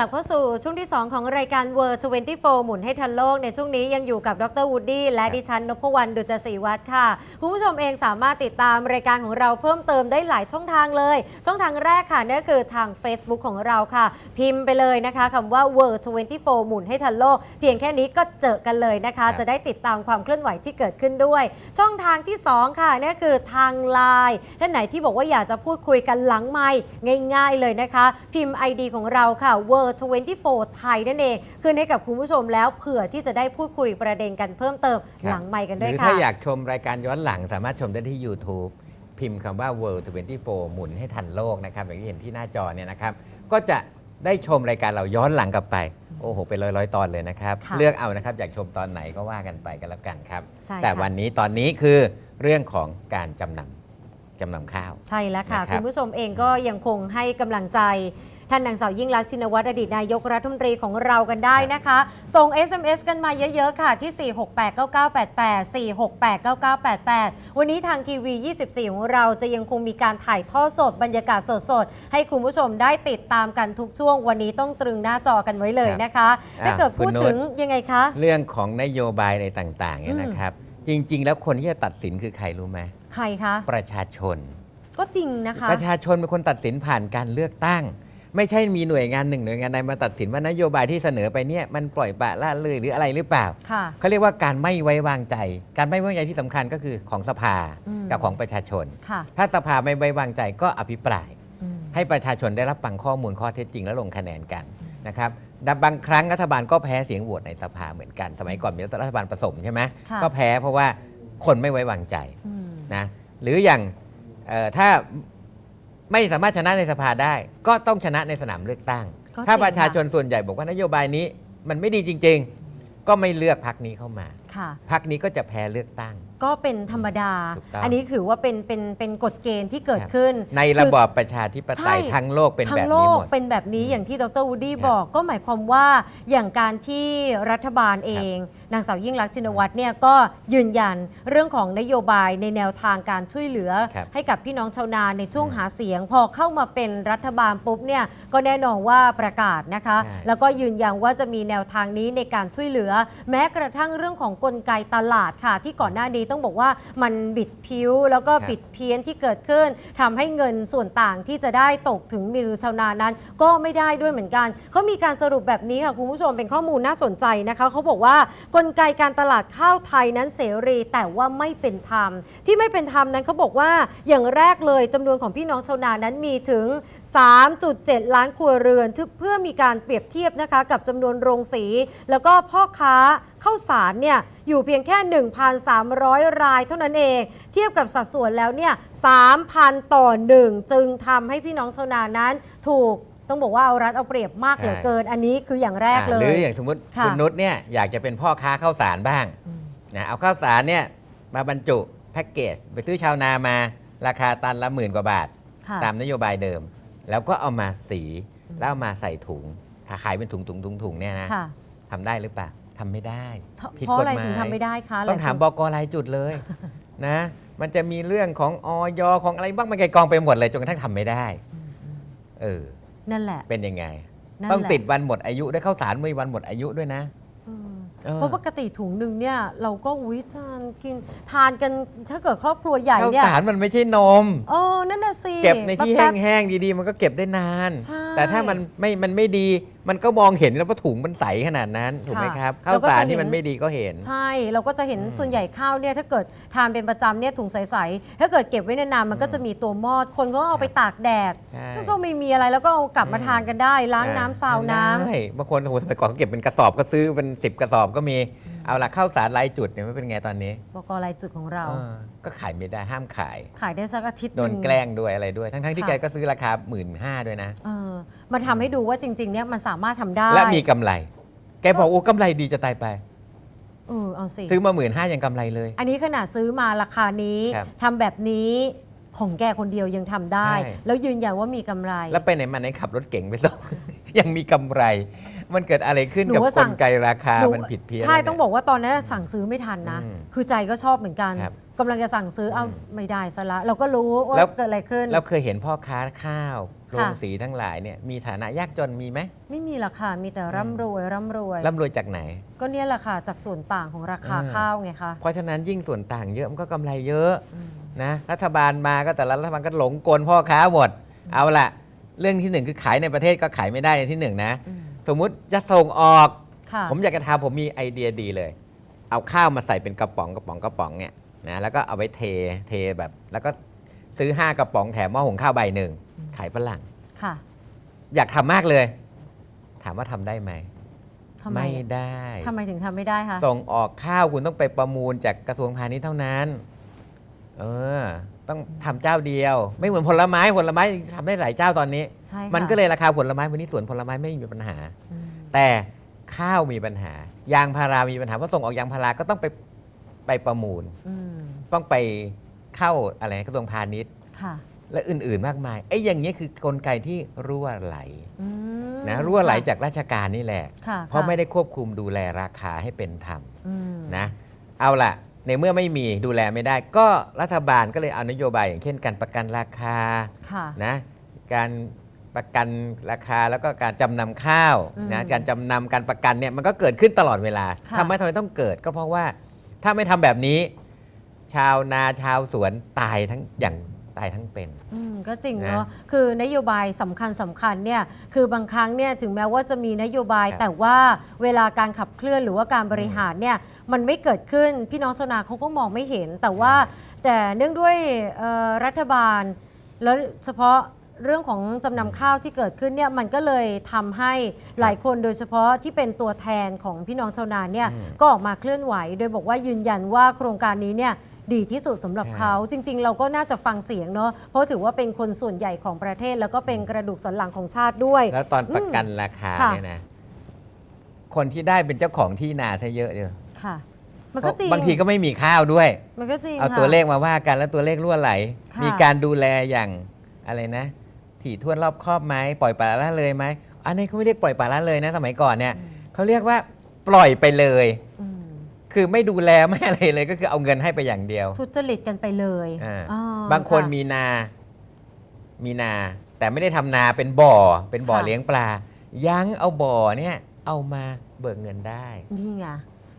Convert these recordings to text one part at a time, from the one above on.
กลับเข้าสู่ช่วงที่ 2 ของรายการ World 24 หมุนให้ทันโลก ในช่วงนี้ยังอยู่กับดรวูดดี้และดิฉันนพวรรณดุจศรีวัฒน์ค่ะ คุณผู้ชมเองสามารถติดตามรายการของเราเพิ่มเติมได้หลายช่องทางเลย ช่องทางแรกค่ะนั่นก็คือทาง Facebook ของเราค่ะ พิมพ์ไปเลยนะคะคำว่า World 24 หมุนให้ทันโลก เพียงแค่นี้ก็เจอกันเลยนะคะครับจะได้ติดตามความเคลื่อนไหวที่เกิดขึ้นด้วย ช่องทางที่ 2 ค่ะนั่นก็คือทางไลน์ท่านไหนที่บอกว่าอยากจะพูดคุยกันหลังไมค์ง่าย ๆ เลยนะคะ พิมพ์ ID ของเราค่ะ World 24 ไทยนั่นเองขึ้นให้กับคุณผู้ชมแล้วเผื่อที่จะได้พูดคุยประเด็นกันเพิ่มเติมครับหลังไมค์กันหด้วรืยอค่ะถ้าอยากชมรายการย้อนหลังสามารถชมได้ที่ YouTube พิมพ์คำว่า World 24 หมุนให้ทันโลกนะครับ อย่างที่เห็นที่หน้าจอเนี่ยนะครับ ก็จะได้ชมรายการเราย้อนหลังกลับไป โอ้โห เป็นร้อยๆ ตอนเลยนะครับ ค่ะเลือกเอานะครับ อยากชมตอนไหนก็ว่ากันไปกันแล้วกันครับ ใช่แต่ค่ะวันนี้ตอนนี้คือเรื่องของการจำนำจำนำข้าว ใช่แล้วค่ะ นะครับคุณผู้ชมเองก็ยังคงให้กำลังใจ ท่านนางสาวยิ่งรักษณ์ชินวัตรอดีตนายกรัฐมนตรีของเรากันได้นะคะ ส่ง SMS กันมาเยอะๆค่ะที่ 4689988 4689988 วันนี้ทางทีวี 24 ของเราจะยังคงมีการถ่ายทอดสดบรรยากาศสดๆ ให้คุณผู้ชมได้ติดตามกันทุกช่วง วันนี้ต้องตรึงหน้าจอกันไว้เลยนะคะครับถ้าเกิดอะคุณพูดนุชถึงยังไงคะ เรื่องของนโยบายในต่างๆเนี่ยอืมนะครับ จริง ๆ แล้วคนที่จะตัดสินคือใครรู้ไหมใครคะ ประชาชน ก็จริงนะคะ ประชาชนเป็นคนตัดสินผ่านการเลือกตั้ง ไม่ใช่มีหน่วยงานหนึ่งหน่วยงานใดมาตัดสินว่านโยบายที่เสนอไปเนี่ยมันปล่อยปละละเลยหรืออะไรหรือเปล่าค่ะ เขาเรียกว่าการไม่ไว้วางใจ การไม่ไว้วางใจที่สำคัญก็คือของสภาอืม กับของประชาชน ค่ะถ้าสภาไม่ไว้วางใจก็อภิปราย อืม ให้ประชาชนได้รับฟังข้อมูลข้อเท็จจริงและลงคะแนนกันนะครับแต่บางครั้งรัฐบาลก็แพ้เสียงโหวตในสภาเหมือนกัน สมัยก่อนมีรัฐบาลผสมใช่ไหมค่ะ ก็แพ้เพราะว่าคนไม่ไว้วางใจ อืม นะหรืออย่างเอ่อถ้า ไม่สามารถชนะในสภาได้ ก็ต้องชนะในสนามเลือกตั้ง ก็ถ้าจริงประชาชนค่ะส่วนใหญ่บอกว่านโยบายนี้มันไม่ดีจริง ๆ ก็ไม่เลือกพักนี้เข้ามา ค่ะ พักนี้ก็จะแพ้เลือกตั้ง ก็เป็นธรรมดา ถูกต้อง อันนี้ถือว่าเป็นเป็นเป็นกฎเกณฑ์ที่เกิดครับขึ้น ในระบอบประชาธิปไตยใช่ ทั้งโลกเป็นทั้แบงบโลนี้กหมด เป็นแบบนี้อย่างที่ดรวูดดี้ครับบอกก็หมายความว่าอย่างการที่รัฐบาลเอง นางสาวยิ่งรักษณ์ชินวัตรเนี่ยก็ยืนยันเรื่องของนโยบายในแนวทางการช่วยเหลือ ครับให้กับพี่น้องชาวนาในช่วงอืมหาเสียง พอเข้ามาเป็นรัฐบาลปุ๊บเนี่ยก็แน่นอนว่าประกาศนะคะ ใช่ แล้วก็ยืนยันว่าจะมีแนวทางนี้ในการช่วยเหลือ แม้กระทั่งเรื่องของกลไกตลาดค่ะ ที่ก่อนหน้านี้ต้องบอกว่ามันบิดผิวแล้วก็ครับบิดเพี้ยนที่เกิดขึ้นทำให้เงินส่วนต่างที่จะได้ตกถึงมือชาวนานั้น ก็ไม่ได้ด้วยเหมือนกันเขามีการสรุปแบบนี้ค่ะคุณผู้ชมเป็นข้อมูลน่าสนใจนะคะเขาบอกว่ากลไกการตลาดข้าวไทยนั้นเสรีแต่ว่าไม่เป็นธรรม ที่ไม่เป็นธรรมนั้นเขาบอกว่าอย่างแรกเลยจำนวนของพี่น้องชาวนานั้นมีถึง 3.7 ล้านครัวเรือนทึเพื่อมีการเปรียบเทียบนะคะกับจำนวนโรงสี แล้วก็พ่อค้าข้าวสารเนี่ยอยู่เพียงแค่ 1,300 รายเท่านั้นเอง เทียบกับสัดส่วนแล้วเนี่ย 3,000 ต่อ 1 จึงทำให้พี่น้องชาวนานั้นถูกต้องบอกว่าเอารัดเอาเปรียบมากเหลือเกิน อันนี้คืออย่างแรกเลอะหรืยออย่างสมมติค่ะคุณนุชเนี่ยอยากจะเป็นพ่อค้าข้าวสารบ้างอืมนะเอาข้าวสารเนี่ยมาบรรจุแพ็กเกจไปซื้อชาวนามาราคาตันละหมื่นกว่าบาทค่ะตามนโยบายเดิม แล้วก็เอามาสีอืมแล้วเอามาใส่ถุงขายเป็นถุงถุงถุงถุงเนี่ยนะค่ะทำได้หรือเปล่า ทำไม่ได้ผิดเพราะกฎอะไรหมายถึงทำไม่ได้คะต้องถามหบลยคนกรายจุดเลยนะ มันจะมีเรื่องของออยของอะไรบ้างมันไกลกองไปหมดเลยจนกระทั่งทำไม่ได้อืมอืมเออนั่นแหละเป็นยังไง นั่นต้องแหละติดวันหมดอายุได้ข้าวสารมีวันหมดอายุด้วยนะอืมเออเพราะปกติถุงหนึ่งเนี่ย เราก็อุ้ยทานกินทานกันถ้าเกิดครอบครัวใหญ่ข้าวเนี่ยสารมันไม่ใช่นมโอ้นั่นน่ะสิเก็บในที่แป๊บแห้งๆดีๆ มันก็เก็บได้นาน ใช่ แต่ถ้ามันไม่มันไม่ดี มันก็มองเห็นแล้วว่าถุงมันใสขนาดนั้นถูกไหมค่ะครับแล้ข้าววก็สารจะเห็นที่มันไม่ดีก็เห็น ใช่เราก็จะเห็นอืมส่วนใหญ่ข้าวเนี่ยถ้าเกิดทานเป็นประจำเนี่ยถุงใสๆถ้าเกิดเก็บไว้นานๆมันก็อืมจะมีตัวมอด คนก็เอาไปตากแดดใช่แล้วก็ไม่มีอะไรแล้วก็เอากลับมาอืมทานกันได้ ล้างน้ำซาวน้ำได้บางคนโอ้โหสมัยก่อนเขาเก็บเป็นกระสอบก็ซื้อเป็นสิบกระสอบก็มี เอาละข้าวสารรายจุดเนี่ยมันเป็นไงตอนนี้บกรายจุดของเรา เออก็ขายไม่ได้ห้ามขาย ขายได้สักอาทิตย์โดนหง แกล้งด้วยอะไรด้วย ทั้งๆที่ค่ะ แกก็ซื้อราคาหมื่นห้าด้วยนะ เออมาทำให้ดูว่าจริง ๆ เนี่ยมันสามารถทำได้ และมีกำไร แกบอก โอ้กำไรดีจะตายไป เออเอาสิ ซื้อมาหมื่นห้ายังกำไรเลย อันนี้ขนาดซื้อมาราคานี้ครับทำแบบนี้ของแกคนเดียวยังทำได้ ใช่ แล้วยืนยันว่ามีกำไร แล้วไปไหนมาไหนขับรถเก่งไปส่ง ยังมีกำไร มันเกิดอะไรขึ้นหนูกับว่ากสั่ลงไกราคาหนู มันผิดเพี้ยนใช่แล้วเนี่ย ต้องบอกว่าตอนนั้นสั่งซื้อไม่ทันนะ อืมคือใจก็ชอบเหมือนกันครับกำลังจะสั่งซื้อเอาอืมไม่ได้ซะละเราก็รู้ว่าแล้ว เกิดอะไรขึ้น เราเคยเห็นพ่อค้าข้าวโรงสีทั้งหลายเนี่ยมีฐานะยากจนมีไหมไม่มีหรอกค่ะมีแต่ร่ำรวยร่ำรวย ร่ำรวยจากไหน ก็เนี่ยแหละค่ะจากส่วนต่างของราคาเออข้าวไงคะเพราะฉะนั้นยิ่งส่วนต่างเยอะมันก็กำไรเยอะอืมนะรัฐบาลมาก็แต่ละรัฐบาลก็หลงกลพ่อค้าหมด เอาละเรื่องที่หนึ่งคือขายในประเทศก็ขายไม่ได้ในที่หนึ่งนะ อืม สมมุติจะส่งออก ค่ะผมอยากจะทำผมมีไอเดียดีเลย เอาข้าวมาใส่เป็นกระป๋องกระป๋องกระป๋องเนี่ยนะแล้วก็เอาไว้เทเทแบบ แล้วก็ซื้อ 5 กระป๋องแถมหม้อหุงข้าวใบหนึ่งขายฝรั่ง ค่ะอยากทำมากเลย ถามว่าทำได้ไหมทำไมไม่ได้ ทำไมถึงทำไม่ได้คะส่งออกข้าวคุณต้องไปประมูลจากกระทรวงพาณิชย์เท่านั้น เออ ต้องทำเจ้าเดียว ไม่เหมือนผลไม้ผลไม้ทำได้หลายเจ้าตอนนี้ ใช่ค่ะมันก็เลยราคาผลไม้วันนี้สวนผลไม้ไม่มีปัญหา อืมแต่ข้าวมีปัญหา ยางพารามีปัญหาเพราะส่งออกยางพาราก็ต้องไปไปประมูล อืมต้องไปเข้าอะไรกระทรวงพาณิชย์ ค่ะและอื่นๆ มากมายไอ้อย่างนี้ยคือกลไกที่รั่วไหลอืมนะรั่วไหลค่ะจากราชการนี่แหละ ค่ะเพราะค่ไม่ได้ควบคุมดูแลราคาให้เป็นธรรมอืมนะ เอาล่ะ ในเมื่อไม่มีดูแลไม่ได้ ก็รัฐบาลก็เลยเอานโยบายอย่างเช่นการประกันราคาค่ะ นะการประกันราคาแล้วก็การจำนำข้าวอืมนะการจำนำการประกันเนี่ยมันก็เกิดขึ้นตลอดเวลาค่ะ ทำไมทำไมต้องเกิดก็เพราะว่าถ้าไม่ทำแบบนี้ ชาวนาชาวสวนตายทั้งอย่างตายทั้งเป็น อืมก็จริงนะเนาะ คือนโยบายสำคัญสำคัญเนี่ย คือบางครั้งเนี่ยถึงแม้ว่าจะมีนโยบาย ครับแต่ว่าเวลาการขับเคลื่อนหรือว่าการบริหารเนี่ย มันไม่เกิดขึ้นพี่น้องชาวนาเขาก็มองไม่เห็น แต่ว่าแต่เนื่องด้วยเอ่อรัฐบาล แล้วเฉพาะเรื่องของจำนำข้าวที่เกิดขึ้นเนี่ยมันก็เลยทำให้หลายคนโดยเฉพาะที่เป็นตัวแทนของพี่น้องชาวนาเนี่ยอืมก็ออกมาเคลื่อนไหว โดยบอกว่ายืนยันว่าโครงการนี้เนี่ยดีที่สุดสำหรับใช่เขาจริง ๆ เราก็น่าจะฟังเสียงเนาะเพราะถือว่าเป็นคนส่วนใหญ่ของประเทศ แล้วก็เป็นกระดูกสันหลังของชาติด้วย แล้วตอนประกันราคาค่ะ เนี่ยนะ คนที่ได้เป็นเจ้าของที่นาซะเยอะเลย ค่ะ มันก็จริงบางทีก็ไม่มีข้าวด้วย มันก็จริงเอาค่ะตัวเลขมาว่ากันแล้วตัวเลขรั่วไหลค่ะมีการดูแลอย่างอะไรนะ ถี่ถ้วนรอบคอบไหมปล่อยปละละเลยไหมอันนี้เขาไม่เรียกปล่อยปละละเลยนะสมัยก่อนเนี่ยอืมเขาเรียกว่าปล่อยไปเลยอืมคือไม่ดูแลไม่อะไรเลยก็คือเอาเงินให้ไปอย่างเดียว ทุจริตกันไปเลยอ่าอ๋อบางคนะมีนา มีนา แต่ไม่ได้ทำนาเป็นบ่อ เป็นบ่อค่ะเลี้ยงปลา ยังเอาบ่อเนี่ย เอามาเบิกเงินได้ นี่ไง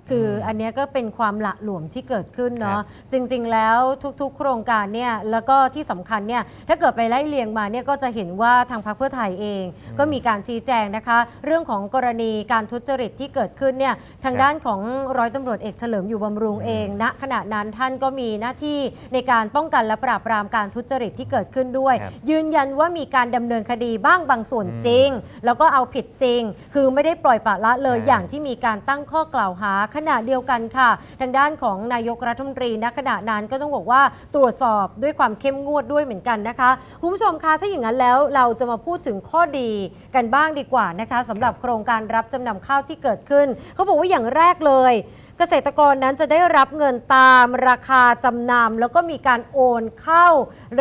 คืออันเนี้ยก็เป็นความหละหลวมที่เกิดขึ้นเนาะครัจริงๆแล้วทุกๆ โครงการเนี่ยแล้วก็ที่สำคัญเนี่ยถ้าเกิดไปไล่เลียงมาเนี่ยก็จะเห็นว่าทางพรรคเพื่อไทยเองอืมก็มีการชี้แจงนะคะ เรื่องของกรณีการทุจริตที่เกิดขึ้นเนี่ยทางครับด้านของร้อยตำรวจเอกเฉลิมอยู่บำรุงอืมเองณขณะนั้นท่านก็มีหน้าที่ในการป้องกันและปราบปรามการทุจริตที่เกิดขึ้นด้วย ครับ ยืนยันว่ามีการดำเนินคดีบ้างบางส่วนอืมจริง แล้วก็เอาผิดจริง คือไม่ได้ปล่อยปละละเลยใช่อย่างที่มีการตั้งข้อกล่าวหาขณะเดียวกันค่ะ ทางด้านของนายกรัฐมนตรีณขณะนั้นก็ต้องบอกว่าตรวจสอบด้วยความเข้มงวดด้วยเหมือนกันนะคะคุณผู้ชมคะถ้าอย่างนั้นแล้วเราจะมาพูดถึงข้อดีกันบ้างดีกว่านะคะสำหรับโครงการรับจำนำข้าวที่เกิดขึ้น เขาบอกว่าอย่างแรกเลย เกษตรกรนั้นจะได้รับเงินตามราคาจำนำแล้วก็มีการโอนเข้า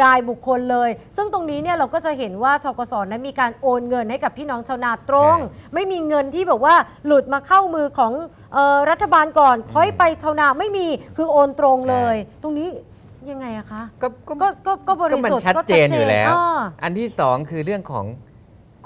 รายบุคคลเลย ซึ่งตรงนี้เนี่ยเราก็จะเห็นว่าทกสนั้นมีการโอนเงินให้กับพี่น้องชาวนาตรงใช่ไม่มีเงินที่แบบว่าหลุดมาเข้ามือของเออรัฐบาลก่อนค่อยไปชาวนาไม่มีคือโอนตรงเลย ตรงนี้ยังไงอะคะ ก็ก็ก็ก็ก็บริก็มันสุทธิ์ชัดเจนอยู่แล้ว อ่า อันที่สองคือเรื่องของ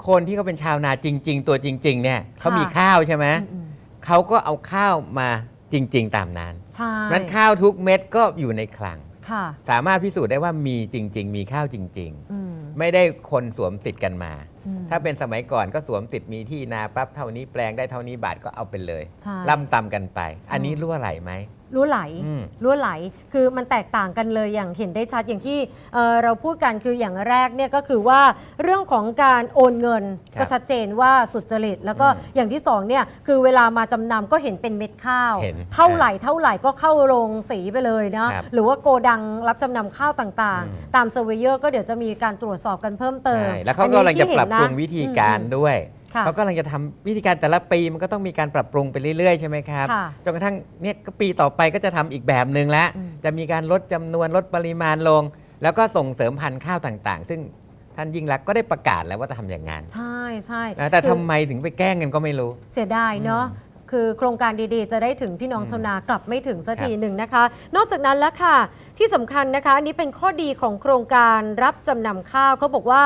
คนที่เขาเป็นชาวนาจริง ๆ ตัวจริง ๆ เนี่ยเขามีค่ะข้าวใช่ไหม อืม เขาก็เอาข้าวมา จริง ๆ ตามนั้นใช่นั้นข้าวทุกเม็ดก็อยู่ในคลัง ค่ะสามารถพิสูจน์ได้ว่ามีจริง ๆ มีข้าวจริง อืม ๆ ไม่ได้คนสวมสิทธิ์กันมา อืม ถ้าเป็นสมัยก่อนก็สวมสิทธิ์มีที่นาปั๊บเท่านี้แปลงได้เท่านี้บาทก็เอาไปเลยใช่ ล่ำตำกันไป อันนี้รั่วไหลไหม รั่วไหลอืม รั่วไหล คือมันแตกต่างกันเลยอย่างเห็นได้ชัดอย่างที่เอ่อเราพูดกันคืออย่างแรกเนี่ยก็คือว่าเรื่องของการโอนเงินครับก็ชัดเจนว่าสุจริต แล้วก็อืมอย่างที่สองเนี่ยคือเวลามาจำนำก็เห็นเป็นเม็ดข้าว เห็นเท่าไหร่เท่าไหร่ก็เข้าโรงสีไปเลยเนาะครับหรือว่าโกดังรับจำนำข้าวต่างอืม ๆ ตามเซอร์เวเยอร์ก็เดี๋ยวจะมีการตรวจสอบกันเพิ่มเติมใช่แล้วเขากำลังจะปรับปรุงวิธีการอืม ด้วยค่ะ เขากำลังจะทำวิธีการแต่ละปีมันก็ต้องมีการปรับปรุงไปเรื่อยๆใช่ไหมครับค่ะจนกระทั่งเนี่ยก็ปีต่อไปก็จะทำอีกแบบหนึ่งแล้วอืมจะมีการลดจำนวนลดปริมาณลง แล้วก็ส่งเสริมพันธุ์ข้าวต่างๆ ซึ่งท่านยิ่งรักษณ์ก็ได้ประกาศแล้วว่าจะทำอย่างนั้นใช่ใช่นะแต่คือทำไมถึงไปแกล้งกันก็ไม่รู้ เสียดายเนาะอืมคือโครงการดีๆ จะได้ถึงพี่น้องอืมชาวนากลับไม่ถึงสักครับทีหนึ่งนะคะ นอกจากนั้นแล้วค่ะ ที่สำคัญนะคะอันนี้เป็นข้อดีของโครงการรับจำนำข้าวเขาบอกว่า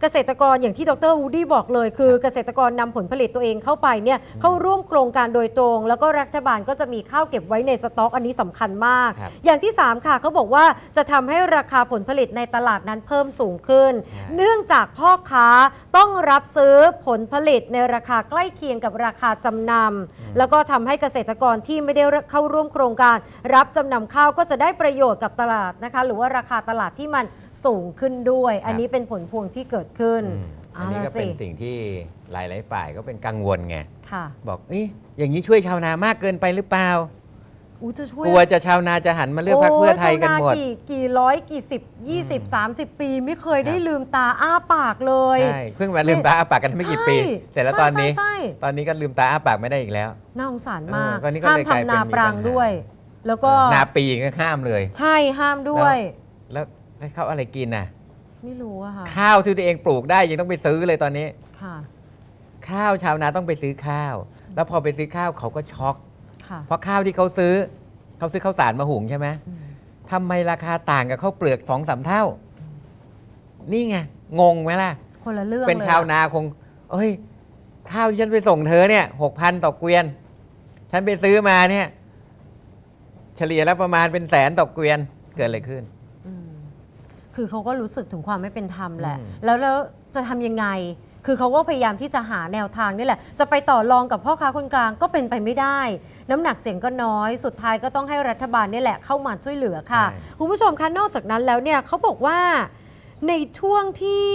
เกษตรกรอย่างที่ดรวูดดี้บอกเลย คือเกษตรกรนำผลผลิตตัวเองเข้าไปเนี่ยเข้าร่วมโครงการโดยตรง แล้วก็รัฐบาลก็จะมีข้าวเก็บไว้ในสต็อกอันนี้สำคัญมากครับอย่างที่ 3 ค่ะเขาบอกว่าจะทำให้ราคาผลผลิตในตลาดนั้นเพิ่มสูงขึ้นใช่เนื่องจากพ่อค้าต้องรับซื้อผลผลิตในราคาใกล้เคียงกับราคาจำนำแล้วก็ทำให้เกษตรกรที่ไม่ได้เข้าร่วมโครงการ รับจำนำข้าวก็จะได้ประโยชน์กับตลาดนะคะ หรือว่าราคาตลาดที่มัน สูงขึ้นด้วย อันนี้เป็นผลพวงที่เกิดขึ้นอืมอันนี้ก็าเป็นสิสิ่งที่หลายๆฝ่ายก็เป็นกังวลไง ค่ะบอกเอ๊ะอย่างนี้ช่วยชาวนามากเกินไปหรือเปล่า อู้จะช่วยกลัวจะชาวนาจะหันมาเลือกพรรคเพื่อไทยกันหมด โอ้ชาวากี่กี่ร้อยกี่สิบยี่สิบสามสิบปีไม่เคยได้ครับ ลืมตาอ้าปากเลย ใช่เพิ่งมาลืมตาอ้าปากกันไม่กี่ปี ใช่เสร็จแล้วตอนนี้ใช่ใช่ ตอนนี้ก็ลืมตาอ้าปากไม่ได้อีกแล้ว น่าสงสารมากเออก็นี่ก็ห้ามเลยกลายเป็นทำนามีปรางปัญหา ด้วย แล้วก็ นาปีก็ข้ามเลย ใช่ห้ามด้วย แล้ว ให้เขาอะไรกินน่ะ ไม่รู้อะค่ะข้าวที่ตัวเองปลูกได้ยังต้องไปซื้อเลยตอนนี้ ค่ะ ข้าวชาวนาต้องไปซื้อข้าว แล้วพอไปซื้อข้าวเขาก็ช็อก ค่ะเพราะข้าวที่เขาซื้อ เขาซื้อข้าวสารมาหุงใช่ไหมอืมทำไมราคาต่างกับข้าวเปลือกสองสามเท่า นี่ไงงงไหมล่ะ คนละเรื่องเป็นลยชาวนาคง เอ้ย ข้าวที่ฉันไปส่งเธอเนี่ยหกพันต่อเกวียน ฉันไปซื้อมาเนี่ย เฉลี่ยแล้วประมาณเป็นแสนต่อเกวียน เกิดอะไรขึ้นอืม คือเขาก็รู้สึกถึงความไม่เป็นธรรมแหละอืมแล้วแล้วจะทำยังไง คือเขาก็พยายามที่จะหาแนวทางนี่แหละ จะไปต่อรองกับพ่อค้าคนกลางก็เป็นไปไม่ได้ น้ำหนักเสียงก็น้อย สุดท้ายก็ต้องให้รัฐบาลนี่แหละเข้ามาช่วยเหลือค่ะ ใช่ คุณผู้ชมคะนอกจากนั้นแล้วเนี่ยเขาบอกว่าในช่วงที่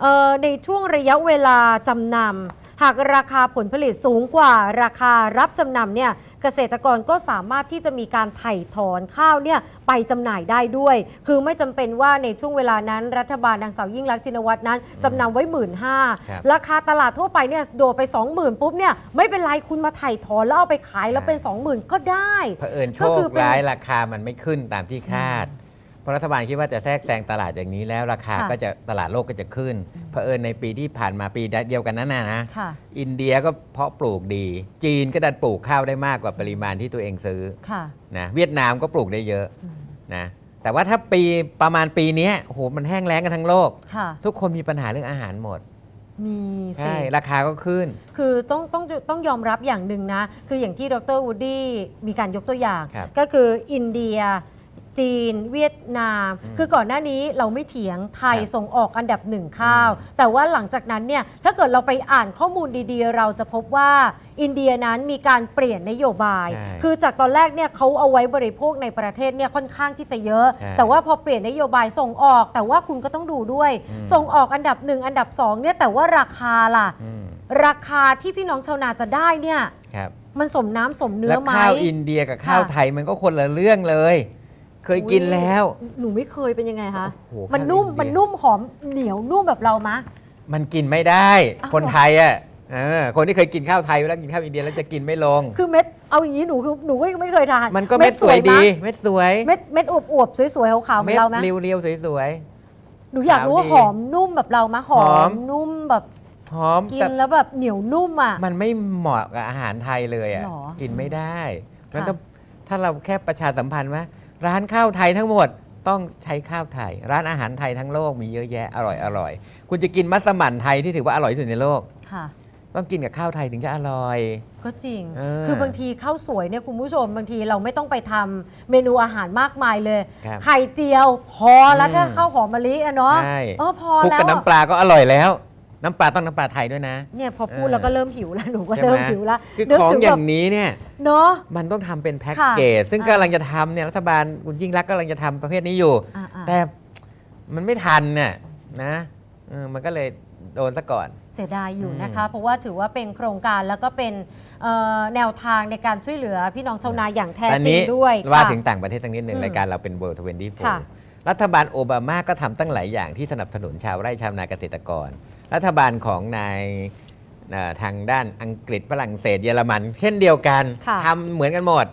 เอ่อในช่วงระยะเวลาจำนำหากราคาผลผลิตสูงกว่าราคารับจำนำเนี่ย เกษตรกรก็สามารถที่จะมีการไถ่ถอนข้าวเนี่ยไปจำหน่ายได้ด้วย คือไม่จำเป็นว่าในช่วงเวลานั้นรัฐบาลนางสาวยิ่งรักษณ์ชินวัตรนั้นจำนำไว้หมื่นห้าครับราคาตลาดทั่วไปเนี่ยโดดไป 20,000ปุ๊บเนี่ยไม่เป็นไรคุณมาไถ่ถอนแล้วเอาไปขายแล้วเป็น 20,000 ก็ได้ เผอิญโชก็คคือเป็น ร้ายราคามันไม่ขึ้นตามที่คาด เพราะรัฐบาลคิดว่าจะแทรกแซงตลาดอย่างนี้แล้วราคาค่ะก็จะตลาดโลกก็จะขึ้นเผอิญในปีที่ผ่านมาปีเดียวกันนั้นนะนะค่ะอินเดียก็เพาะปลูกดี จีนก็ดันปลูกข้าวได้มากกว่าปริมาณที่ตัวเองซื้อค่ะนะเวียดนามก็ปลูกได้เยอะอืมนะแต่ว่าถ้าปีประมาณปีเนี้ยโอ้โหมันแห้งแล้งกันทั้งโลกค่ะทุกคนมีปัญหาเรื่องอาหารหมดมีสิใช่ราคาก็ขึ้น คือต้องต้องต้องยอมรับอย่างหนึ่งนะ คืออย่างที่ดรวูดดี้มีการยกตัวอย่างครับก็คืออินเดีย จีน เวียดนามอืมคือก่อนหน้านี้เราไม่เถียงไทยครับส่งออกอันดับหนึ่งข้าวอืมแต่ว่าหลังจากนั้นเนี่ยถ้าเกิดเราไปอ่านข้อมูลดีๆ เราจะพบว่าอินเดียนั้นมีการเปลี่ยนนโยบาย ใช่คือจากตอนแรกเนี่ยเขาเอาไว้บริโภคในประเทศเนี่ยค่อนข้างที่จะเยอะ ใช่แต่ว่าพอเปลี่ยนนโยบายส่งออก แต่ว่าคุณก็ต้องดูด้วย อืม ส่งออกอันดับหนึ่งอันดับสองเนี่ยแต่ว่าราคาล่ะ อืมราคาที่พี่น้องชาวนาจะได้เนี่ย ครับมันสมน้ำสมเนื้แล้อวไหม ข้าวอินเดียกับข้าวค่ะ ไทยมันก็คนละเรื่องเลย เคยกินแล้ว หนูไม่เคยเป็นยังไงคะ โอ้โหมันนุ่ม ข้าวอินเดีย มันนุ่มหอมเหนียวนุ่มแบบเรามะ มันกินไม่ได้ อ้าว คนไทยอะเออคนที่เคยกินข้าวไทยแล้วกินข้าวอินเดียแล้วจะกินไม่ลง คือเม็ด เอาอย่างนี้หนูคือหนูไม่ไม่เคยทานมันก็เม็ดสวยดีมะเม็ดสวยเม็ดเม็ดอวบอวบๆสวยๆขาวๆเหมืเม็อดนเราไหมเรียวๆสวย หนูอยากรู้ว่าขาวดีหอมนุ่มแบบเรามะหอหอม มนุ่มแบบๆหอมกินแต่แล้วแบบเหนียวนุ่มอะ มันไม่เหมาะกับอาหารไทยเลยอะหรอกินไม่ได้ค่ะมันต้องถ้าเราแค่ประชาสัมพันธ์ว่า ร้านข้าวไทยทั้งหมดต้องใช้ข้าวไทย ร้านอาหารไทยทั้งโลกมีเยอะแยะอร่อยอร่อยคุณจะกินมัสมั่นไทยที่ถือว่าอร่อยที่สุดในโลกค่ะ ต้องกินกับข้าวไทยถึงจะอร่อย ก็จริง เออคือบางทีข้าวสวยเนี่ยคุณผู้ชม บางทีเราไม่ต้องไปทำเมนูอาหารมากมายเลย ครับไข่เจียว พอแล้วอืมถ้าข้าวหอมมะลิอะเนาะใช่ เออพอคลุกแล้วกับอะน้ำปลาก็อร่อยแล้ว น้ำปลาต้องน้ำปลาไทยด้วยนะ เนี่ยพอพูดเออแล้วก็เริ่มหิวแล้วหนูก็ใช่ไหมเริ่มหิวแล้วคือนึกของถึงอแบบย่างนี้เนี่ยเนาะมันต้องทำเป็นแพ็กค่ะเกจซึ่งอ่ากำลังจะทำเนี่ยรัฐบาลคุณยิ่งรักษณ์กำลังจะทำประเภทนี้อยู่อ่าๆแต่มันไม่ทันเนี่ยนะเออมันก็เลยโดนซะก่อน เสียดายอยู่อืมนะคะ เพราะว่าถือว่าเป็นโครงการแล้วก็เป็นเอ่อแนวทางในการช่วยเหลือพี่น้องชาวนาอย่างแท้อันจรินี้งด้วยว่าค่ะถึงต่างประเทศตั้งนิดหนึ่งอืมรายการเราเป็น World ค่ะ24รัฐบาลโอบามาก็ทำตั้งหลายอย่างที่สนับสนุนชาวไร่ชาวนาเกษตรกร รัฐบาลของนายเอ่อทางด้านอังกฤษฝรั่งเศสเยอรมัน เช่นเดียวกันค่ะทำเหมือนกันหมด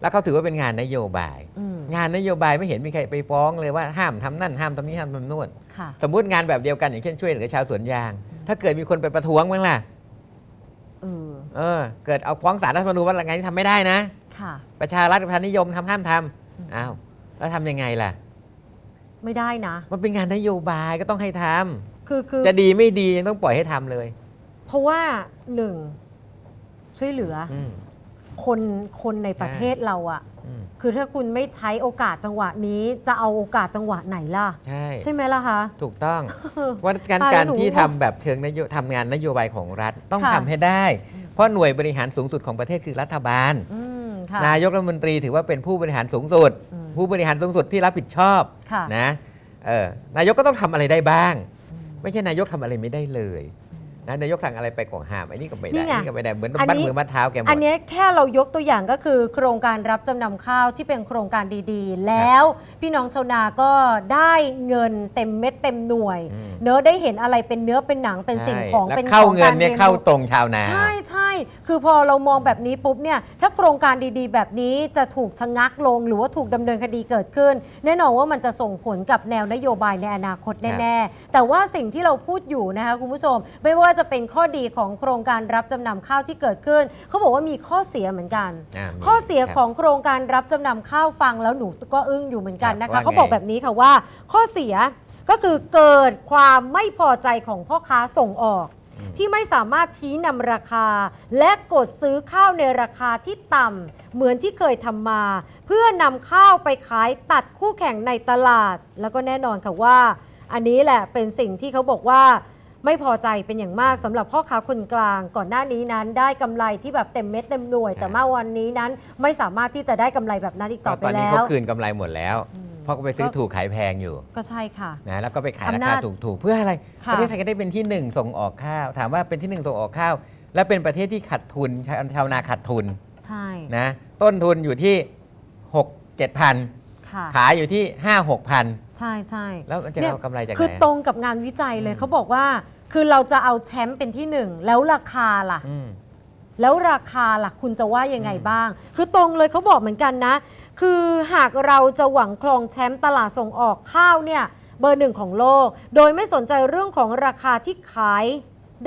แล้วเขาถือว่าเป็นงานนโยบายอืมงานนโยบายไม่เห็นมีใครไปฟ้องเลยว่าห้ามทำนั่นห้ามทำนี้ห้ามทำนู่นค่ะสมมุติงานแบบเดียวกันอย่างเช่นช่วยเหลือชาวสวนยาง ถ้าเกิดมีคนไปประท้วงบ้างล่ะเออเออเกิดเอาฟ้องศาลรัฐธรรมนูญว่างานนี้ทำไม่ได้นะค่ะประชารัฐประชานิยมทำห้ามทำอ้าวแล้วทำยังไงล่ะ ไม่ได้นะ มันเป็นงานนโยบายก็ต้องให้ท คือคือจะดีไม่ดียังต้องปล่อยให้ทำเลยเพราะว่าหนึ่งช่วยเหลือออืม คนคนในประเทศเราอะอืม คือถ้าคุณไม่ใช้โอกาสจังหวะนี้ จะเอาโอกาสจังหวะไหนล่ะ ใช่ ใช่ไหมล่ะคะ ถูกต้อง ว่าการตายแล้วการหนูที่ทำแบบเชิงนโยทำงานนโยบายของรัฐต้องค่ะ ทำให้ได้ เพราะหน่วยบริหารสูงสุดของประเทศคือรัฐบาล อืมค่ะ นายกรัฐมนตรีถือว่าเป็นผู้บริหารสูงสุด อืมผู้บริหารสูงสุดที่รับผิดชอบค่ะ นะเออนายกก็ต้องทำอะไรได้บ้างอืม ไม่ใช่นายกทำอะไรไม่ได้เลย นะนายกสั่งอะไรไปก็ห้ามไอ้นี่ก็ไม่นี่ได้ไงนี่ก็ไม่ได้เหมือนอันบั้นนี้มือมัดเท้าแกหมอันดเนี้ยแค่เรายกตัวอย่างก็คือ โครงการรับจำนำข้าวที่เป็นโครงการดีๆ แล้วพี่น้องชาวนาก็ได้เงินเต็มเม็ดเต็มหน่วย อืม เนื้อะได้เห็นอะไรเป็นเนื้อเป็นหนังเป็นสิ่งของใช่เป็นแล้วเข้าของเงิกานรเนี่ยเรียนเข้ารู้ ตรงชาวนา ใช่ใช่ คือพอเรามองแบบนี้ปุ๊บเนี่ย ถ้าโครงการดีๆ แบบนี้จะถูกชะงักลง หรือว่าถูกดำเนินคดีเกิดขึ้น แน่นอนว่ามันจะส่งผลกับแนวนโยบายในอนาคตแน่ ๆ แต่ว่าสิ่งที่เราพูดอยู่นะคะคุณผู้ชม ไม่ว่าจะเป็นข้อดีของโครงการรับจำนำข้าวที่เกิดขึ้น เขาบอกว่ามีข้อเสียเหมือนกัน อ่ามีข้อเสียครับของโครงการรับจำนำข้าวฟังแล้วหนูก็อึ้งอยู่เหมือนกันนะครัคะบเขาบอกว่าไงแบบนี้ค่ะว่า ข้อเสียก็คือเกิดความไม่พอใจของพ่อค้าส่งออกอืมที่ไม่สามารถชี้นำราคา และกดซื้อข้าวในราคาที่ต่ำเหมือนที่เคยทำมา เพื่อนำข้าวไปขายตัดคู่แข่งในตลาด แล้วก็แน่นอนค่ะว่า อันนี้แหละเป็นสิ่งที่เขาบอกว่า ไม่พอใจเป็นอย่างมากสำหรับพ่อค้าคนกลาง ก่อนหน้านี้นั้นได้กำไรที่แบบเต็มเม็ดเต็มหน่วย แต่เมื่อวันนี้นั้นไม่สามารถที่จะได้กำไรแบบนั้นอีกต่อไปตอนนี้แล้เขาวคืนกำไรหมดแล้วอืมเพราะก็ไปซื้อถูกขายแพงอยู่ ก็ใช่ค่ะนะแล้วก็ไปขายราอำนาคาจถูกๆ เพื่ออะไรค่ะประเทศไทยก็ได้เป็นที่หนึ่งส่งออกข้าว ถามว่าเป็นที่หนึ่งส่งออกข้าว และเป็นประเทศที่ขาดทุนชาวชาวนาขาดทุนใช่นะต้นทุนอยู่ที่6 7พันค่ะขายอยู่ที่ 5 6พันใช่ใช่แล้วมันจะเนี่ยเอากำไรจากไหนคือตรงกับงานวิจัยเลยอืมเขาบอกว่า คือเราจะเอาแชมป์เป็นที่หนึ่งแล้วราคาล่ะ อืม แล้วราคาล่ะคุณจะว่ายังไงอืมบ้าง คือตรงเลยเขาบอกเหมือนกันนะ คือหากเราจะหวังครองแชมป์ตลาดส่งออกข้าวเนี่ยเบอร์หนึ่งของโลก โดยไม่สนใจเรื่องของราคาที่ขาย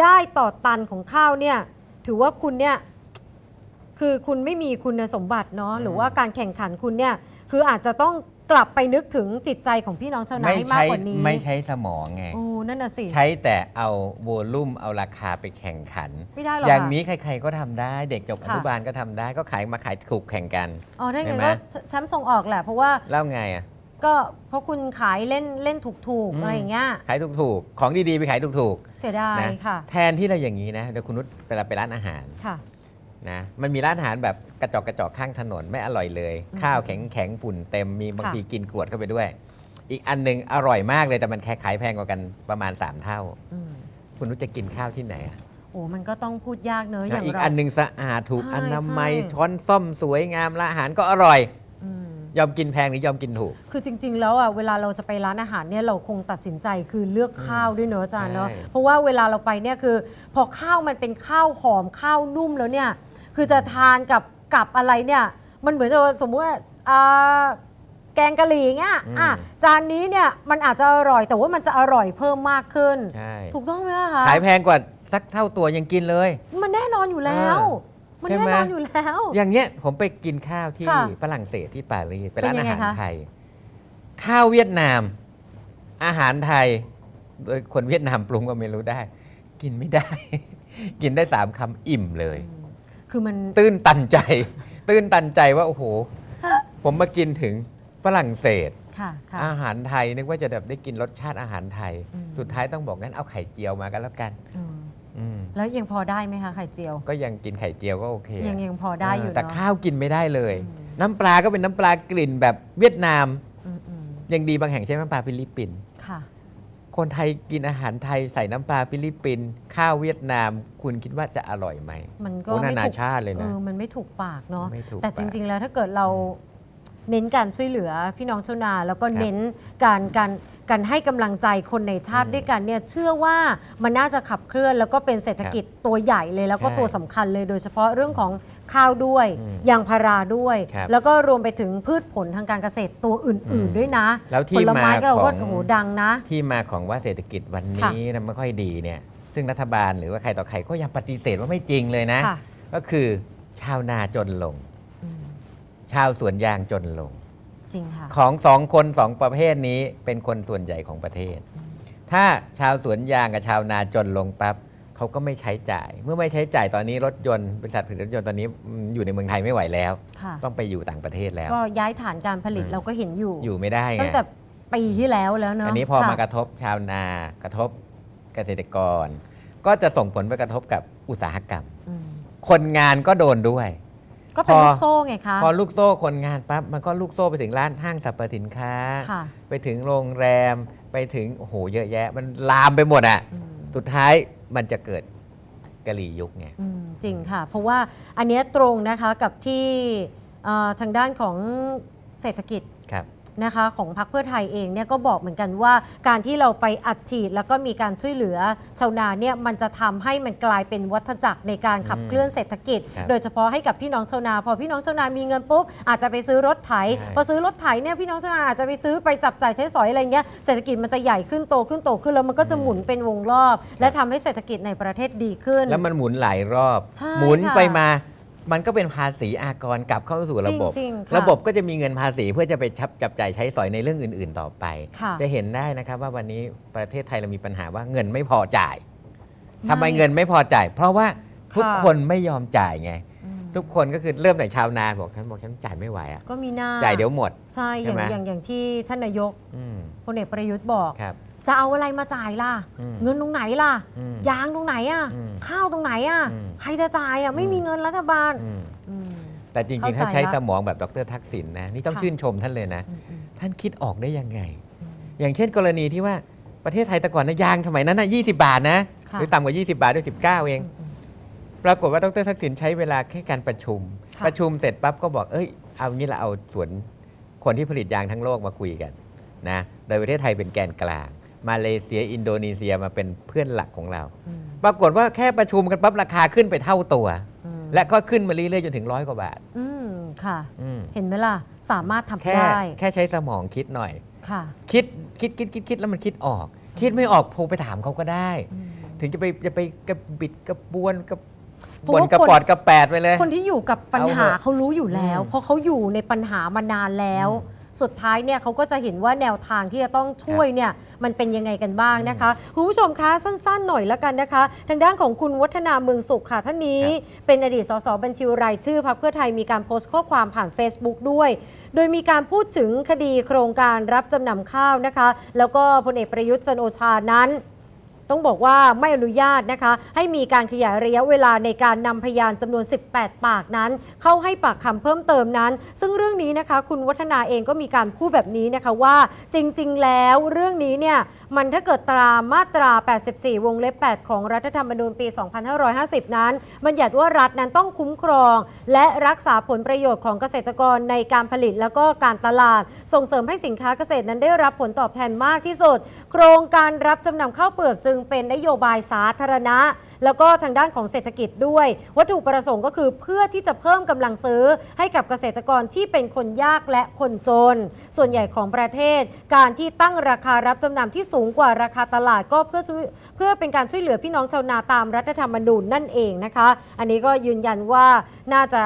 ได้ต่อตันของข้าวเนี่ยถือว่าคุณเนี่ยคือคุณไม่มีคุณสมบัติเนาะหรือว่าการแข่งขันคุณเนี่ยคืออาจจะต้อง กลับไปนึกถึงจิตใจของพี่น้องชาวนาไม่ให้มากใช้กว่านี้ไม่ใช้สมองไง โอ้นั่นน่ะสิ ใช้แต่เอาโวลุ่มเอาราคาไปแข่งขัน ไม่ได้หรอกอย่างค่ะนี้ใครๆก็ทำได้เด็กจบอค่ะนุบาลก็ทำได้ก็ขายมาขายถูกแข่งกันอ๋อได้เห็ไงนไหมก็แชมป์ส่งออกแหละเพราะว่าแล้วไงอะก็เพราะคุณขายเล่นเล่นถูกอืๆมอะไรอย่างเงี้ยขายถูกๆ ของดีๆไปขายถูกเสียดายๆนะค่ะ แทนที่เราอย่างนี้นะเดี๋ยวคุณนุชเวลาไปร้านอาหารค่ะ นะมันมีร้านอาหารแบบกระจอกกระจอกข้างถนนไม่อร่อยเลยอืมข้าวแข็งแข็งๆฝุ่นเต็มมีบางค่ะทีกินกรวดเข้าไปด้วย อีกอันหนึงอร่อยมากเลยแต่มันแค่ขายแพงกว่ากันประมาณ 3 เท่าอืมคุณนุชจะกินข้าวที่ไหนอะโอ้มันก็ต้องพูดยากเนอะอย่างอีกเราอันหนึงสะอาดถูกใช่อนามัยใช่ช้อนซ่อมสวยงามและอาหารก็อร่อยอืมยอมกินแพงหรือยอมกินถูก คือจริง ๆ แล้วอะเวลาเราจะไปร้านอาหารเนี่ยเราคงตัดสินใจคือเลือกข้าวด้วยเนอะอาจารย์เนอะใช่เพราะว่าเวลาเราไปเนี่ยคือ พอข้าวมันเป็นข้าวหอมข้าวนุ่มแล้วเนี่ย คือจะทานกับกับอะไรเนี่ย มันเหมือนจะสมมติว่าอ่าแกงกะหรี่เงี้ยอะจานนี้เนี่ยมันอาจจะอร่อยแต่ว่ามันจะอร่อยเพิ่มมากขึ้น ใช่ถูกต้องไหมคะขายแพงกว่าสักเท่าตัวยังกินเลย มันแน่นอนอยู่แล้วเออมันใช่แน่ไหมนอนอยู่แล้ว อย่างเงี้ยผมไปกินข้าวที่ค่ะฝรั่งเศสที่ปารีสไปเป็นร้านยัอางไงหารคะ ไทย ข้าวเวียดนาม อาหารไทย โดยคนเวียดนามปรุงก็ไม่รู้ได้ กินไม่ได้ กินได้สามคำอิ่มเลย อืม คือมัน ตื้นตันใจ ตื้นตันใจว่าโอ้โห ผมมากินถึงฝรั่งเศส ค่ะค่ะ อาหารไทยนึกว่าจะแบบได้กินรสชาติอาหารไทย อืม สุดท้ายต้องบอกงั้นเอาไข่เจียวมากันแล้วกันอืมอืมแล้วยังพอได้ไหมคะไข่เจียว ก็ยังกินไข่เจียวก็โอเคยังยังพอได้อยู่แต่เนาะข้าวกินไม่ได้เลย อืม น้ำปลาก็เป็นน้ำปลา กลิ่นแบบเวียดนาม อืมอืมยังดีบางแห่งใช้น้ำปลาฟิลิปปินส์ค่ะ คนไทยกินอาหารไทยใส่น้ำปลาฟิลิปปินส์ข้าวเวียดนาม คุณคิดว่าจะอร่อยไหมมันก็โอ้ไม่นานาถูกชาติเลยเอนะอมันไม่ถูกปากเนาะไม่ถูกแต่จริง ๆ แล้วถ้าเกิดเราเน้นการช่วยเหลือพี่น้องชาวนา แล้วก็ครับเน้นการการ การให้กำลังใจคนในชาติอืมด้วยกันเนี่ยเชื่อว่ามันน่าจะขับเคลื่อน แล้วก็เป็นเศรษฐกิจตัวใหญ่เลย แล้วก็ใช่ตัวสำคัญเลยโดยเฉพาะเรื่องของข้าวด้วยอืมยางพาราด้วย ครับแล้วก็รวมไปถึงพืชผลทางการเกษตรตัวอื่น อืมๆ ด้วยนะแล้วที่ผลไม้มาก็เราก็ของ โอ้โหดังนะ ที่มาของว่าเศรษฐกิจวันค่ะนี้นะไม่ค่อยดีเนี่ย ซึ่งรัฐบาลหรือว่าใครต่อใครก็ยังปฏิเสธว่าไม่จริงเลยนะ ค่ะก็คือชาวนาจนลง อืม ชาวสวนยางจนลง จริงค่ะ ของสองคนสองประเภทนี้เป็นคนส่วนใหญ่ของประเทศ ถ้าชาวสวนยางกับชาวนาจนลงปั๊บเขาก็ไม่ใช้จ่าย เมื่อไม่ใช้จ่ายตอนนี้รถยนต์บริษัทผลิตรถยนต์ตอนนี้อืมอยู่ในเมืองไทยไม่ไหวแล้ว ค่ะ ต้องไปอยู่ต่างประเทศแล้ว ก็ย้ายฐานการผลิตอืม เราก็เห็นอยู่ อยู่ไม่ได้ไง ตั้งแต่ปีที่แล้วแล้วเนาะอันนี้พอค่ะมากระทบชาวนากระทบเกษตรกร ก็จะส่งผลไปกระทบกับอุตสาหกรรม อืมคนงานก็โดนด้วย ก็เป็นพอ ลูกโซ่ไงคะ พอลูกโซ่คนงานปั๊บมันก็ลูกโซ่ไปถึงร้านห้างสรรพสินค้า ค่ะไปถึงโรงแรมไปถึงโอ้โหเยอะแยะ มันลามไปหมดอะ อืม สุดท้ายมันจะเกิดกะหรี่ยุคไง อืมจริงค่ะ เพราะว่าอันเนี้ยตรงนะคะกับที่เอ่อทางด้านของเศรษฐกิจครับ นะคะของพรรคเพื่อไทยเองเนี่ยก็บอกเหมือนกันว่า การที่เราไปอัดฉีดแล้วก็มีการช่วยเหลือชาวนาเนี่ยมันจะทำให้มันกลายเป็นวัฏจักรในการขับอืมเคลื่อนเศรษฐกิจครับโดยเฉพาะให้กับพี่น้องชาวนา พอพี่น้องชาวนามีเงินปุ๊บอาจจะไปซื้อรถไถใช่พอซื้อรถไถเนี่ยพี่น้องชาวนาอาจจะไปซื้อไปจับจ่ายใช้สอยอะไรเงี้ยเศรษฐกิจมันจะใหญ่ขึ้นโตขึ้นโตขึ้นแล้วมันก็จะหมุนเป็นวงรอบ และทำให้เศรษฐกิจในประเทศดีขึ้น แล้วมันหมุนหลายรอบใช่หมุนค่ะไปมา มันก็เป็นภาษีอากรกลับเข้าสู่ระบบ จริงๆค่ะ ระบบก็จะมีเงินภาษีเพื่อจะไปชับจับจ่ายใช้สอยในเรื่องอื่น ๆ ต่อไป ค่ะ จะเห็นได้นะครับว่าวันนี้ประเทศไทยเรามีปัญหาว่าเงินไม่พอจ่ายทำไมเงินไม่พอจ่าย เพราะว่าทุกค่ะ คนไม่ยอมจ่ายไง อืมทุกคนก็คือเริ่มแต่ชาวนาบอกฉันบอกฉันจ่ายไม่ไหวอะก็มีหน้าจ่ายเดี๋ยวหมด ใช่ อย่างใช่ไหม อย่างอย่างที่ท่านนายกอืมพลเอกประยุทธ์บอก ครับ จะเอาอะไรมาจ่ายล่ะ อืมเงินตรงไหนล่ะ อืม ยางตรงไหนอะ อืมข้าวตรงไหนอะ อืม ใครจะจ่ายอะ ไม่อืมมีเงินรัฐบาลอืมอืม แต่จริงๆเข้าใจถ้าใช้ละสมองแบบดรทักษิณนะ นี่ต้องค่ะ ชื่นชมท่านเลยนะ อืมอืม ท่านคิดออกได้ยังไงอืมอย่างเช่นกรณีที่ว่าประเทศไทยแต่ก่อนนะยางสมัยนั้นนะ20 บาทนะ ค่ะ หรือต่ำกว่า 20 บาทด้วย 19 เอง อืม ปรากฏว่าดรทักษิณใช้เวลาแค่การประชุม ค่ะ ประชุมเสร็จปั๊บก็บอกเอ้ยเอางี้ละเอาสวนคนที่ผลิตยางทั้งโลกมาคุยกันนะโดยประเทศไทยเป็นแกนกลาง มาเลเซีย อินโดนีเซียมาเป็นเพื่อนหลักของเราอืมปรากฏว่าแค่ประชุมกันปั๊บราคาขึ้นไปเท่าตัวอืมและก็ขึ้นมาเรื่อยๆจนถึงร้อยกว่าบาทอืมค่ะอืมเห็นไหมล่ะ สามารถทำแค่ได้ แค่ใช้สมองคิดหน่อยค่ะคิดคิดคิดคิดคิดแล้วมันคิดออก คิดไม่ออกโทรไปถามเขาก็ได้อืมถึงจะไปจะไปกระบิดกระบวนกระเพราะบนว่ากระคนปอดกระแปดไปเลย คนที่อยู่กับปัญหาเอาเถอะเขารู้อยู่แล้วอืมเพราะเขาอยู่ในปัญหามานานแล้วอืม สุดท้ายเนี่ยเขาก็จะเห็นว่าแนวทางที่จะต้องช่วยเนี่ยมันเป็นยังไงกันบ้างนะคะคุณผู้ชมคะสั้นๆหน่อยแล้วกันนะคะ ทางด้านของคุณวัฒนาเมืองสุขค่ะท่านนี้ เป็นอดีตสสบัญชีรายชื่อพรรคเพื่อไทยมีการโพสต์ข้อความผ่าน Facebook ด้วย โดยมีการพูดถึงคดีโครงการรับจำนำข้าวนะคะ แล้วก็พลเอกประยุทธ์จันทร์โอชานั้น ต้องบอกว่าไม่อนุญาตนะคะ ให้มีการขยายระยะเวลาในการนำพยานจำนวน 18 ปากนั้น เข้าให้ปากคำเพิ่มเติมนั้น ซึ่งเรื่องนี้นะคะคุณวัฒนาเองก็มีการพูดแบบนี้นะคะว่าจริง ๆ แล้วเรื่องนี้เนี่ยมันถ้าเกิดตรามาตรา 84 วงเล็บ 8 ของรัฐธรรมนูญปี 2550 นั้น บัญญัติว่ารัฐนั้นต้องคุ้มครอง และรักษาผลประโยชน์ของเกษตรกรในการผลิตแล้วก็การตลาด ส่งเสริมให้สินค้าเกษตรนั้นได้รับผลตอบแทนมากที่สุด โครงการรับจำนำข้าวเปลือกจึงเป็นนโยบายสาธารณะ แล้วก็ทางด้านของเศรษฐกิจด้วย วัตถุประสงค์ก็คือเพื่อที่จะเพิ่มกำลังซื้อให้กับเกษตรกรที่เป็นคนยากและคนจน ส่วนใหญ่ของประเทศ การที่ตั้งราคารับจำนำที่สูงกว่าราคาตลาดก็เพื่อเพื่อเป็นการช่วยเหลือพี่น้องชาวนาตามรัฐธรรมนูญนั่นเองนะคะ อันนี้ก็ยืนยันว่าน่าจะ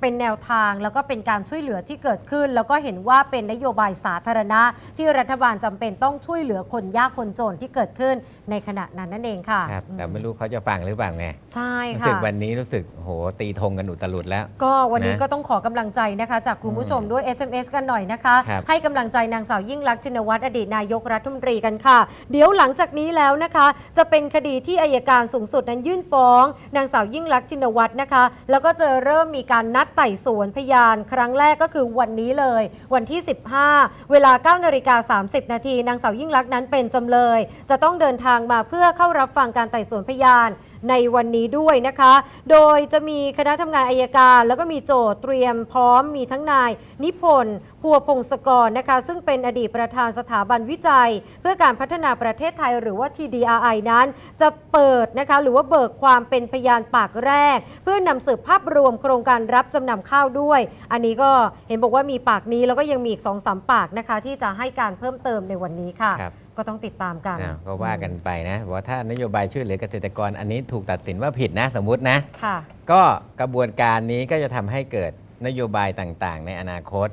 เป็นแนวทางแล้วก็เป็นการช่วยเหลือที่เกิดขึ้น แล้วก็เห็นว่าเป็นนโยบายสาธารณะ ที่รัฐบาลจำเป็นต้องช่วยเหลือคนยากคนจนที่เกิดขึ้น ในขณะนั้นนั่นเองค่ะครับแต่อืไม่รู้เขาจะฟังหรือเปล่าไงใช่รู้สึกค่ะวันนี้รู้สึกโหตีธงกันอุตลุดแล้ว ก็วันนี้นะก็ต้องขอกำลังใจนะคะ จากคุณผู้ชมด้วย SMS กันหน่อยนะคะครับให้กำลังใจนางสาวยิ่งลักษณ์ชินวัตรอดีตนายกรัฐมนตรีกันค่ะ เดี๋ยวหลังจากนี้แล้วนะคะ จะเป็นคดีที่อายการสูงสุดนั้นยื่นฟ้อง นางสาวยิ่งลักษณ์ชินวัตรนะคะ แล้วก็จะเริ่มมีการนัดไต่สวนพยาน ครั้งแรกก็คือวันนี้เลย วันที่ 15 เวลา9นาฬิกา30 นาทีนางสาวยิ่งลักษณ์นั้นเป็นจำเลย จะต้องเดินทางมาเพื่อเข้ารับฟังการไต่สวนพยานในวันนี้ด้วยนะคะ โดยจะมีคณะทำงานอายการ แล้วก็มีโจทย์เตรียมพร้อมมีทั้งนาย นิพนธ์พัวพงศกรนะคะ ซึ่งเป็นอดีตประธานสถาบันวิจัย เพื่อการพัฒนาประเทศไทยหรือว่า TDRI นั้น จะเปิดนะคะหรือว่าเบิกความเป็นพยานปากแรก เพื่อนำสืบภาพรวมโครงการรับจำนำข้าวด้วย อันนี้ก็เห็นบอกว่ามีปากนี้แล้วก็ยังมีอีก2องสามปากนะคะที่จะให้การเพิ่มเติมในวันนี้ค่ะค ก็ต้องติดตามกันอ้าวก็ว่ากันไปนะว่าถ้านโยบายช่วยเหลือเกษตรกรอันนี้ถูกตัดสินว่าผิดนะสมมุตินะ ค่ะ ก็กระบวนการนี้ก็จะทำให้เกิดนโยบายต่างๆ ในอนาคต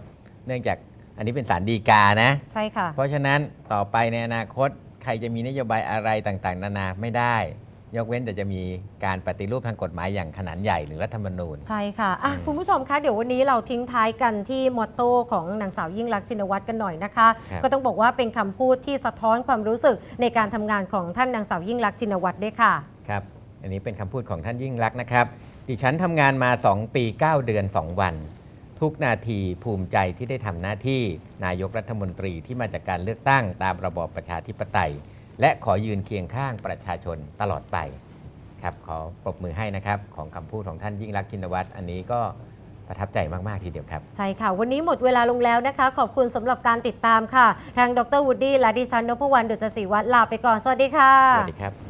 เนื่องจากอันนี้เป็นสารดีกานะ ใช่ค่ะ เพราะฉะนั้นต่อไปในอนาคต ใครจะมีนโยบายอะไรต่างๆ นานาไม่ได้ ยกเว้นแต่จะมีการปฏิรูปทางกฎหมายอย่างขนาดใหญ่หรือรัฐธรรมนูญ ใช่ค่ะอะอืมคุณผู้ชมคะเดี๋ยววันนี้เราทิ้งท้ายกันที่มอตโต้ของนางสาวยิ่งรักษณ์ชินวัตรกันหน่อยนะคะ ครับ ก็ต้องบอกว่าเป็นคำพูดที่สะท้อนความรู้สึกในการทำงานของท่านนางสาวยิ่งรักษณ์ชินวัตรด้วยค่ะ ครับ อันนี้เป็นคำพูดของท่านยิ่งรักษณ์นะครับ ดิฉันทำงานมา 2 ปี 9 เดือน 2 วัน ทุกนาทีภูมิใจที่ได้ทำหน้าที่นายกรัฐมนตรีที่มาจากการเลือกตั้งตามระบอบประชาธิปไตย และขอยืนเคียงข้างประชาชนตลอดไปครับขอปรบมือให้นะครับของคำพูดของท่านยิ่งรักษณ์ชินวัตรอันนี้ก็ประทับใจมาก ๆ ทีเดียวครับ ใช่ค่ะ วันนี้หมดเวลาลงแล้วนะคะ ขอบคุณสำหรับการติดตามค่ะ ทางดรวูดดี้และดิฉันนพวรรณดุจศรีวัฒน์ลาไปก่อน สวัสดีค่ะ สวัสดีครับ